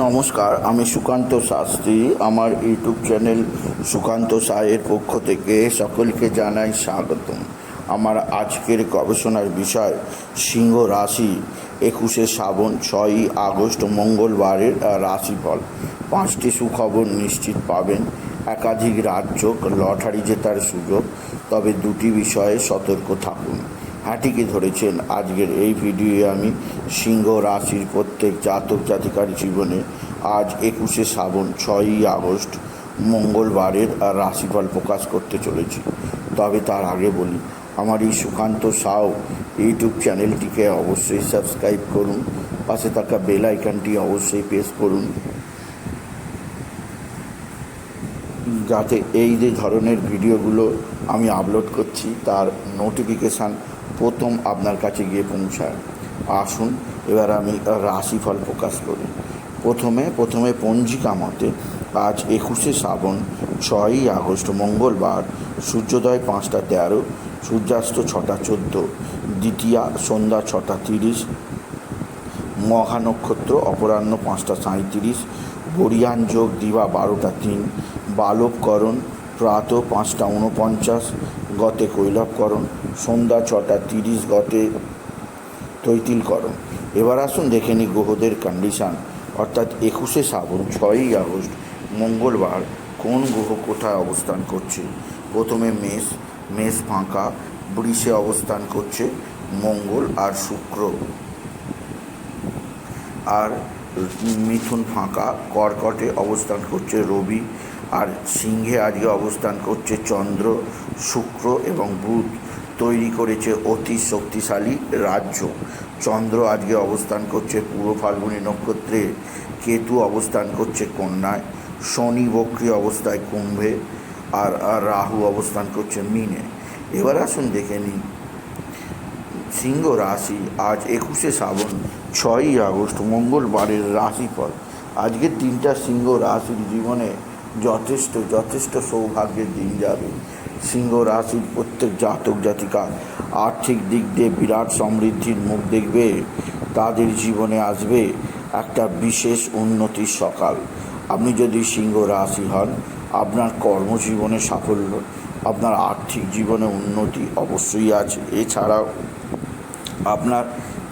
নমস্কার, আমি সুকান্ত শাস্ত্রী। আমার ইউটিউব চ্যানেল সুকান্ত সায়ের পক্ষ থেকে সকলকে জানাই স্বাগতম। আমার আজকের গবেষণার বিষয়, সিংহ রাশি, একুশে শ্রাবণ, ছয়ই আগস্ট, মঙ্গলবারের রাশিফল। পাঁচটি সুখবর নিশ্চিত পাবেন। একাধিক রাজ্য লটারি জেতার সুযোগ, তবে দুটি বিষয়ে সতর্ক থাকুন। হাঁটিকে ধরেছেন। আজকের এই ভিডিওয়ে আমি সিংহ রাশির প্রত্যেক জাতক জাতিকার জীবনে আজ একুশে শ্রাবণ, ছয়ই আগস্ট, মঙ্গলবারের রাশিফল প্রকাশ করতে চলেছি। তবে তার আগে বলি, আমার এই সুকান্ত সাউ ইউটিউব চ্যানেলটিকে অবশ্যই সাবস্ক্রাইব করুন, পাশে থাকা বেল আইকনটি অবশ্যই প্রেস করুন। যাতে এই যে ধরনের ভিডিওগুলো আমি আপলোড করছি, তার নোটিফিকেশান প্রথম আপনার কাছে গিয়ে পৌঁছায়। আসুন, এবার আমি রাশিফল প্রকাশ করি। প্রথমে প্রথমে পঞ্জিকা মতে আজ একুশে শ্রাবণ, ছয়ই আগস্ট, মঙ্গলবার, সূর্যোদয় পাঁচটা তেরো, সূর্যাস্ত ছটা চোদ্দ, দ্বিতীয়া সন্ধ্যা ছটা তিরিশ মহা নক্ষত্র অপরাহ্ন পাঁচটা সাঁইত্রিশ, বরিয়ান যোগ দিবা বারোটা তিন, বালবকরণ প্রাত পাঁচটা উনপঞ্চাশ গতে কৈলবকরণ সন্ধ্যা ছটা তিরিশ গতে তৈতিলকরণ। এবার আসুন দেখে নিই গ্রহদের কন্ডিশান অর্থাৎ একুশে শ্রাবণ, ছয়ই আগস্ট, মঙ্গলবার কোন গ্রহ কোথায় অবস্থান করছে? প্রথমে মেষ মেষ ফাঁকা, বৃষে অবস্থান করছে, মঙ্গল আর শুক্র। আর মিথুন ফাঁকা, কর্কটে অবস্থান করছে রবি আর সিংহে আজকে অবস্থান করছে চন্দ্র, শুক্র এবং বুধ। তৈরি করেছে অতি শক্তিশালী রাজ্য। চন্দ্র আজকে অবস্থান করছে পূর্ব ফাল্গুনী নক্ষত্রে। কেতু অবস্থান করছে কন্যায়। শনি বক্রী অবস্থায় কুম্ভে আর রাহু অবস্থান করছে মিনে। এবার আসুন দেখে নিই। সিংহ রাশি আজ একুশে শ্রাবণ, ছয়ই আগস্ট, মঙ্গলবারের রাশিফল। আজকের দিনটা সিংহ রাশির জীবনে যথেষ্ট যথেষ্ট সৌভাগ্যের দিন যাবে। সিংহ রাশির প্রত্যেক জাতক জাতিকা আর্থিক দিক দিয়ে বিরাট সমৃদ্ধির মুখ দেখবে। তাদের জীবনে আসবে একটা বিশেষ উন্নতির সকাল। আপনি যদি সিংহ রাশি হন, আপনার কর্মজীবনে সাফল্য, আপনার আর্থিক জীবনে উন্নতি অবশ্যই আছে। এছাড়াও আপনার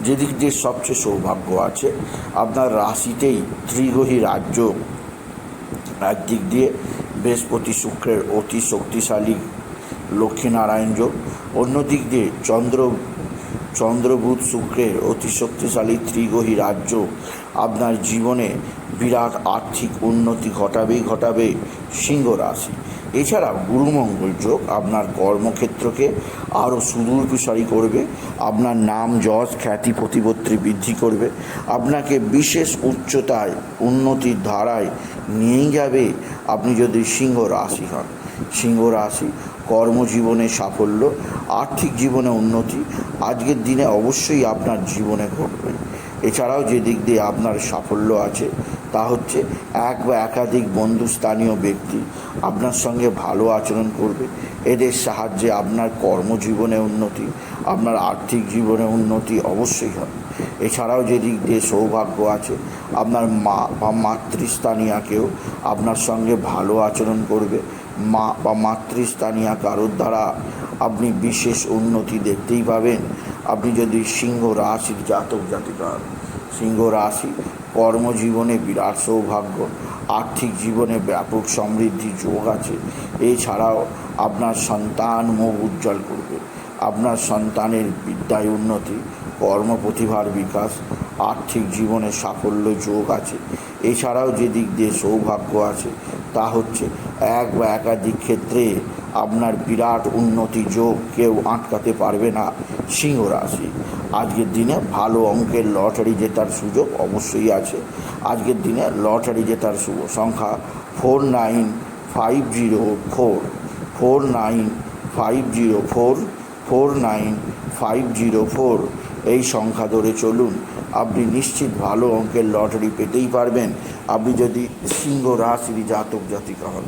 যেদিক দিয়ে সবচেয়ে সৌভাগ্য আছে, আপনার রাশিতেই ত্রিগ্রহী রাজ্য একদিক দিয়ে বৃহস্পতি শুক্রের অতি শক্তিশালী লক্ষ্মীনারায়ণ যোগ। অন্যদিক দিয়ে চন্দ্র, চন্দ্রবুধ শুক্রের অতি শক্তিশালী ত্রিগ্রহী রাজ্য আপনার জীবনে বিরাট আর্থিক উন্নতি ঘটাবেই ঘটাবে সিংহ রাশি। এছাড়া গুরুমঙ্গল যোগ আপনার কর্মক্ষেত্রকে আরও সুদূর প্রসারী করবে, আপনার নাম, যশ, খ্যাতি, প্রতিপত্তি বৃদ্ধি করবে, আপনাকে বিশেষ উচ্চতায়, উন্নতির ধারায় নিয়েই যাবে, আপনি যদি সিংহ রাশি হন। সিংহ রাশি কর্মজীবনে সাফল্য, আর্থিক জীবনে উন্নতি, আজকের দিনে অবশ্যই আপনার জীবনে ঘটবে। এছাড়াও যে দিক দিয়ে আপনার সাফল্য আছে, তা হচ্ছে এক বা একাধিক বন্ধুস্থানীয় ব্যক্তি আপনার সঙ্গে ভালো আচরণ করবে। এদের সাহায্যে আপনার কর্মজীবনে উন্নতি, আপনার আর্থিক জীবনে উন্নতি অবশ্যই হবে। এছাড়াও যে দিক দিয়ে সৌভাগ্য আছে, আপনার মা বা মাতৃস্থানীয়াকেও আপনার সঙ্গে ভালো আচরণ করবে। মা বা মাতৃস্থানীয়া কারোর দ্বারা আপনি বিশেষ উন্নতি দেখতেই পাবেন। আপনি যদি সিংহ রাশির জাতক জাতিকা। সিংহ রাশি, কর্মজীবনে বিরাট সৌভাগ্য, আর্থিক জীবনে ব্যাপক সমৃদ্ধি যোগ আছে। এছাড়াও আপনার সন্তান মুখ উজ্জ্বল করবে। আপনার সন্তানের বিদ্যায় উন্নতি কর্ম প্রতিভার বিকাশ, আর্থিক জীবনে সাফল্য যোগ আছে। এছাড়াও যে দিক দিয়ে সৌভাগ্য আছে, তা হচ্ছে এক বা একাধিক ক্ষেত্রে আপনার বিরাট উন্নতি যোগ কেউ আটকাতে পারবে না সিংহ রাশি। আজকের দিনে ভালো অঙ্কের লটারি জেতার সুযোগ অবশ্যই আছে। আজকের দিনে লটারি জেতার শুভ সংখ্যা four nine five zero four. Four nine five zero four four nine five zero four. এই সংখ্যা ধরে চলুন। আপনি নিশ্চিত ভালো অঙ্কের লটারি পেতেই পারবেন। আপনি যদি সিংহ রাশির জাতক জাতিকা হন।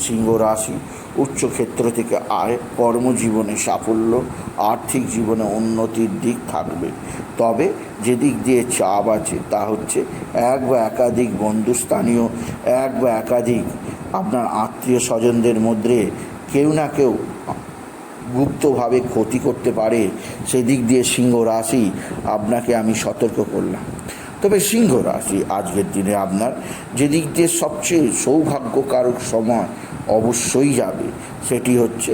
সিংহ রাশি উচ্চ ক্ষেত্র থেকে আয়, কর্মজীবনে সাফল্য, আর্থিক জীবনে উন্নতির দিক থাকবে। তবে যে দিক দিয়ে চাপ আছে তা হচ্ছে এক বা একাধিক বন্ধুস্থানীয় এক বা একাধিক আপনার আত্মীয় স্বজনদের মধ্যে কেউ না কেউ গুপ্তভাবে ক্ষতি করতে পারে, সেদিক দিয়ে সিংহ রাশি, আপনাকে আমি সতর্ক করলাম। তবে সিংহ রাশি আজকের দিনে আপনার যেদিক দিয়ে সবচেয়ে সৌভাগ্যকারক সময় অবশ্যই যাবে, সেটি হচ্ছে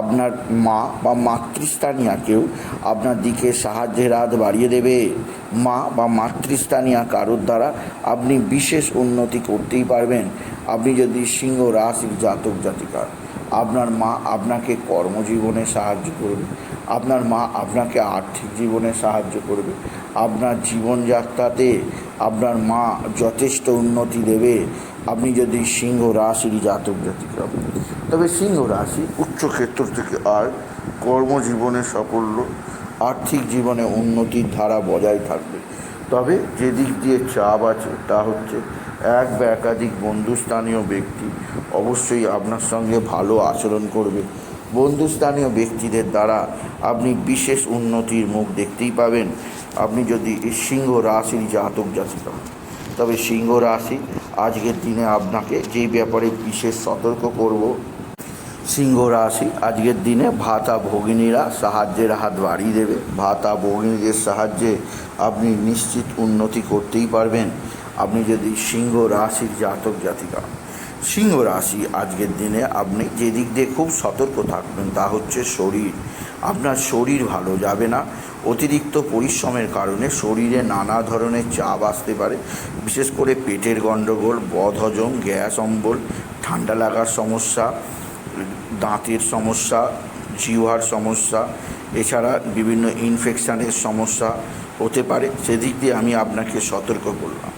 আপনার মা বা মাতৃস্থানীয় কেউ আপনার দিকে সাহায্যের হাত বাড়িয়ে দেবে। মা বা মাতৃস্থানীয় কারোর দ্বারা আপনি বিশেষ উন্নতি করতেই পারবেন। আপনি যদি সিংহ রাশির জাতক জাতিকা আপনার মা আপনাকে কর্মজীবনে সাহায্য করবে। আপনার মা আপনাকে আর্থিক জীবনে সাহায্য করবে। আপনার জীবনযাত্রাতে আপনার মা যথেষ্ট উন্নতি দেবে। আপনি যদি সিংহ রাশির জাতক জাতিকা তবে সিংহ রাশি উচ্চক্ষেত্র থেকে আর কর্মজীবনে সাফল্য, আর্থিক জীবনে উন্নতির ধারা বজায় থাকবে। তবে যে দিক দিয়ে চাপ আছে তা হচ্ছে এক বা একাধিক বন্ধুস্থানীয় ব্যক্তি অবশ্যই আপনার সঙ্গে ভালো আচরণ করবে। বন্ধুস্থানীয় ব্যক্তিদের দ্বারা আপনি বিশেষ উন্নতির মুখ দেখতেই পাবেন। আপনি যদি সিংহ রাশির জাতক জাতিকা। তবে সিংহ রাশি আজকের দিনে আপনাকে যেই ব্যাপারে বিশেষ সতর্ক করব, সিংহ রাশি আজকের দিনে ভাতা ভগিনীরা সাহায্যের হাত বাড়িয়ে দেবে। ভাতা ভগিনীদের সাহায্যে আপনি নিশ্চিত উন্নতি করতেই পারবেন। আপনি যদি সিংহ রাশির জাতক জাতিকা, সিংহ রাশি আজকের দিনে আপনি যে দিক দিয়ে খুব সতর্ক থাকবেন তা হচ্ছে শরীর। আপনার শরীর ভালো যাবে না। অতিরিক্ত পরিশ্রমের কারণে শরীরে নানা ধরনের চাপ আসতে পারে। বিশেষ করে পেটের গণ্ডগোল বদহজম, গ্যাস অম্বল, ঠান্ডা লাগার সমস্যা, দাঁতের সমস্যা, জিহ্বার সমস্যা, এছাড়া বিভিন্ন ইনফেকশানের সমস্যা হতে পারে। সেদিক দিয়ে আমি আপনাকে সতর্ক করলাম।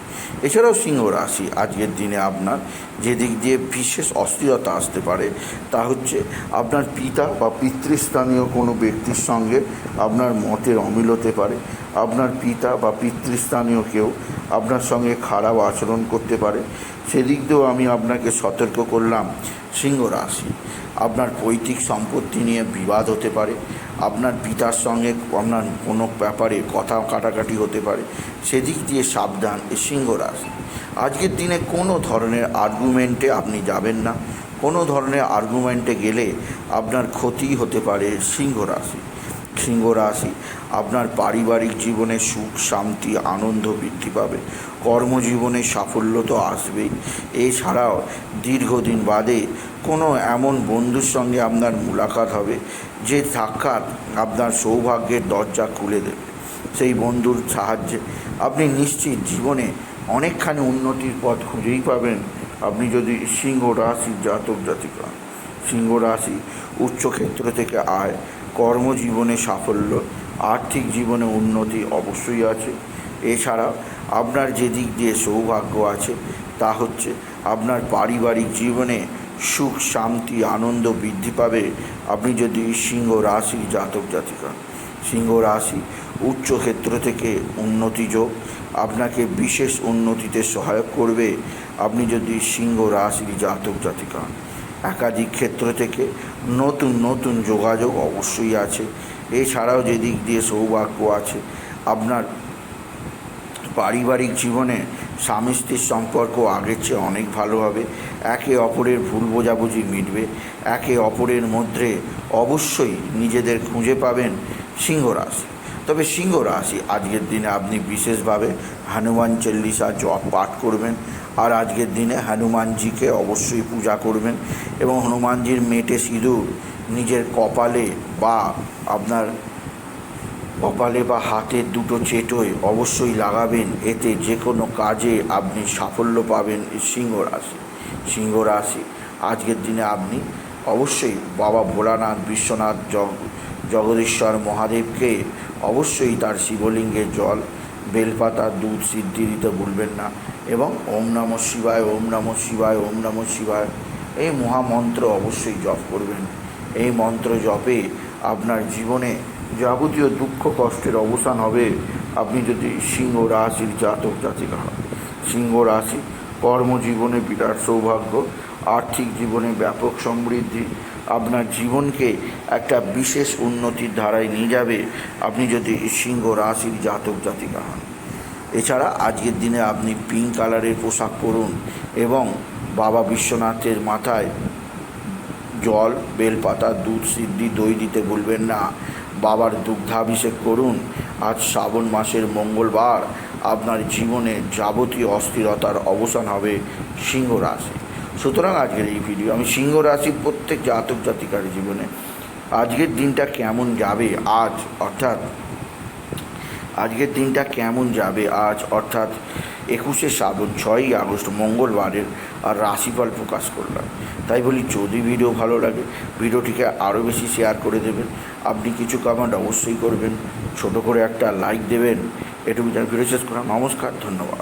এছাড়াও সিংহ রাশি, আজকের দিনে আপনার যে দিক দিয়ে বিশেষ অস্থিরতা আসতে পারে, তা হচ্ছে আপনার পিতা বা পিতৃস্থানীয় কোনো ব্যক্তির সঙ্গে আপনার মতের অমিল হতে পারে, আপনার পিতা বা পিতৃস্থানীয় কেউ আপনার সঙ্গে খারাপ আচরণ করতে পারে। সেদিক দিয়েও আমি আপনাকে সতর্ক করলাম সিংহ রাশি। আপনার পৈতৃক সম্পত্তি নিয়ে বিবাদ হতে পারে। আপনার পিতার সঙ্গে আপনার কোনো ব্যাপারে কথা কাটাকাটি হতে পারে। সেদিক দিয়ে সাবধান এ সিংহ রাশি। আজকের দিনে কোনো ধরনের আর্গুমেন্টে আপনি যাবেন না। কোনো ধরনের আর্গুমেন্টে গেলে আপনার ক্ষতি হতে পারে সিংহ রাশি। সিংহ রাশি আপনার পারিবারিক জীবনে সুখ, শান্তি, আনন্দ বৃদ্ধি পাবে। কর্মজীবনে সাফল্য তো আসবেই। এছাড়াও দীর্ঘদিন বাদে কোনো এমন বন্ধুর সঙ্গে আপনার মুলাকাত হবে, যে সাক্ষাৎ আপনার সৌভাগ্যের দরজা খুলে দেবে। সেই বন্ধুর সাহায্যে আপনি নিশ্চিত জীবনে অনেকখানি উন্নতির পথ খুঁজেই পাবেন। আপনি যদি সিংহ রাশির জাতক জাতিকা। সিংহ রাশি উচ্চক্ষেত্র থেকে আয়, কর্মজীবনে সাফল্য আর্থিক জীবনে উন্নতি অবশ্যই আছে। এছাড়া আপনার যে দিক দিয়ে সৌভাগ্য আছে, তা হচ্ছে আপনার পারিবারিক জীবনে সুখ, শান্তি, আনন্দ বৃদ্ধি পাবে। আপনি যদি সিংহ রাশির জাতক জাতিকা। সিংহ রাশি উচ্চ ক্ষেত্র থেকে উন্নতি যোগ, আপনাকে বিশেষ উন্নতিতে সহায়ক করবে। আপনি যদি সিংহ রাশির জাতক জাতিকা, একাধিক ক্ষেত্র থেকে নতুন নতুন যোগাযোগ অবশ্যই আছে। এছাড়াও যে দিক দিয়ে সৌভাগ্য আছে, আপনার পারিবারিক জীবনে স্বামী স্ত্রীর সম্পর্ক আগের চেয়ে অনেক ভালো হবে। একে অপরের ভুল বোঝাবুঝি মিটবে। একে অপরের মধ্যে অবশ্যই নিজেদের খুঁজে পাবেন সিংহ রাশি। তবে সিংহ রাশি আজকের দিনে আপনি বিশেষভাবে হনুমান চল্লিশা জপ পাঠ করবেন। আর আজকের দিনে হনুমানজিকে অবশ্যই পূজা করবেন এবং হনুমানজির মেটে সিঁদুর নিজের কপালে বা আপনার কপালে বা হাতের দুটো চেটোয় অবশ্যই লাগাবেন। এতে যে কোনো কাজে আপনি সাফল্য পাবেন সিংহ রাশি সিংহ রাশি। আজকের দিনে আপনি অবশ্যই বাবা ভোলানাথ, বিশ্বনাথ, জগ, জগদীশ্বর মহাদেবকে অবশ্যই তার শিবলিঙ্গের জল বেলপাতা, দুধ সিদ্ধি দিতে ভুলবেন না। এবং ওম নম শিবায়, ওম নম শিবায়, ওম নম শিবায়। এই মহামন্ত্র অবশ্যই জপ করবেন। এই মন্ত্র জপে আপনার জীবনে যাবতীয় দুঃখ কষ্টের অবসান হবে। আপনি যদি সিংহ রাশির জাতক জাতিকা হন। সিংহ রাশি কর্মজীবনে বিরাট সৌভাগ্য, আর্থিক জীবনে ব্যাপক সমৃদ্ধি আপনার জীবনকে একটা বিশেষ উন্নতির ধারায় নিয়ে যাবে। আপনি যদি সিংহ রাশির জাতক জাতিকা হন। এছাড়া আজকের দিনে আপনি পিঙ্ক কালারের পোশাক পরুন এবং বাবা বিশ্বনাথের মাথায় জল, বেলপাতা, দুধ সিদ্ধি, দই দিতে ভুলবেন না। বাবার দুগ্ধাভিষেক করুন। আজ শ্রাবণ মাসের মঙ্গলবার। আপনার জীবনে যাবতীয় অস্থিরতার অবসান হবে সিংহ রাশি। সুতরাং আজকের এই ভিডিও আমি সিংহ রাশির প্রত্যেক জাতক জাতিকার জীবনে আজকের দিনটা কেমন যাবে আজ, অর্থাৎ আজকের দিনটা কেমন যাবে আজ, অর্থাৎ একুশে শ্রাবণ ছয়ই আগস্ট, মঙ্গলবারের আর রাশিফল প্রকাশ করলাম। তাই বলি, যদি ভিডিও ভালো লাগে ভিডিওটিকে আরও বেশি শেয়ার করে দেবেন। আপনি কিছু কমেন্ট অবশ্যই করবেন। ছোট করে একটা লাইক দেবেন। এটুকু যেন ভিডিও শেষ করা নমস্কার, ধন্যবাদ।